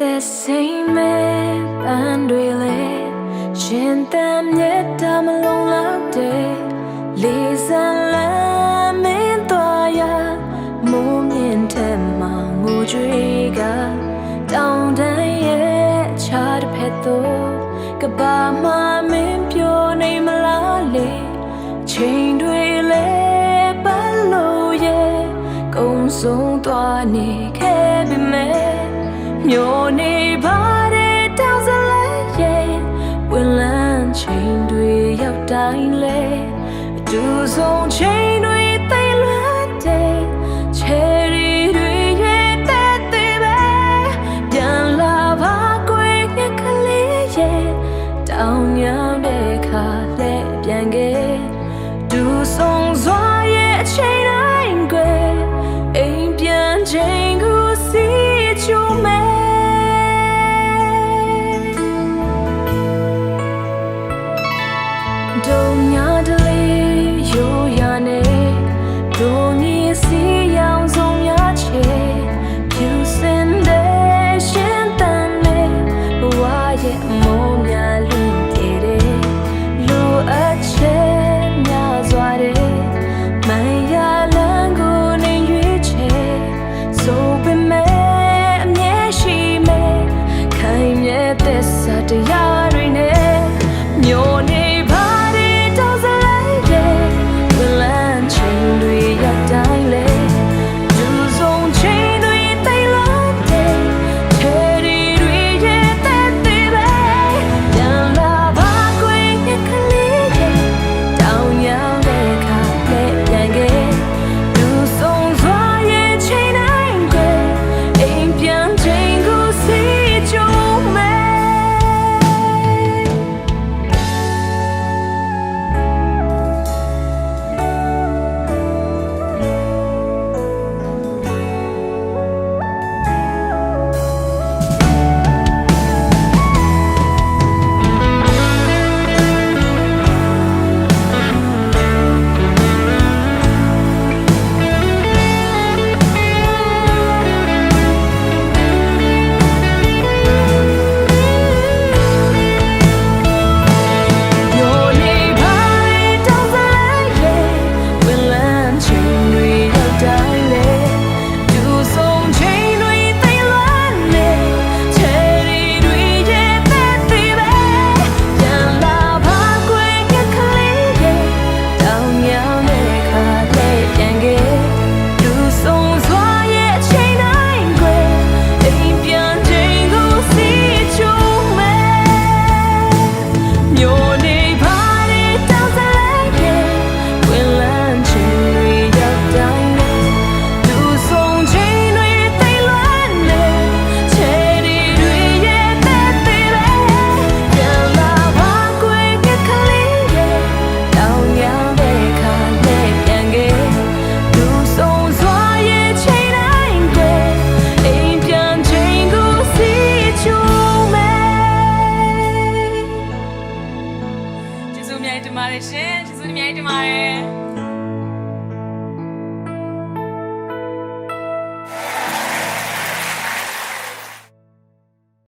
သက်စိမ်မဲ့ပန်းတွေလေရှင်တမ်းမြတ်တာမလုံးလောက်တဲ့လေးစားလမ်းမင်းသွားရမိုးမြင့်ထက်မှငိုကြွေးကတောင်တန်းရဲ့ချားတစ်ဖက်သို့ကဘာမှမင်းပြောနေမလားလေချိန်တွေလေပတ်လို့ရဲ့ကုံဆုံးသွားနေခဲ့ပြီမဲ့ မျိုးနေပါတဲ့တောင်စလဲရဲ့ဝင်လန်းချိန်တွေရောက်တိုင်းလဲအတူဆုံးချိန်တွေသိမ့်လွတ်တဲ့ချယ်ရီတွေရဲ့တဲ့တဲ့ပဲပြန်လာပါကွယ်ငှက်ကလေးရဲ့တောင်ရောက်တဲ့ခါလဲပြန်ခဲ့တူဆုံးစွာရဲ့အချိန် ရှင်ကျေးဇူးအများကြီးတင်ပါတယ်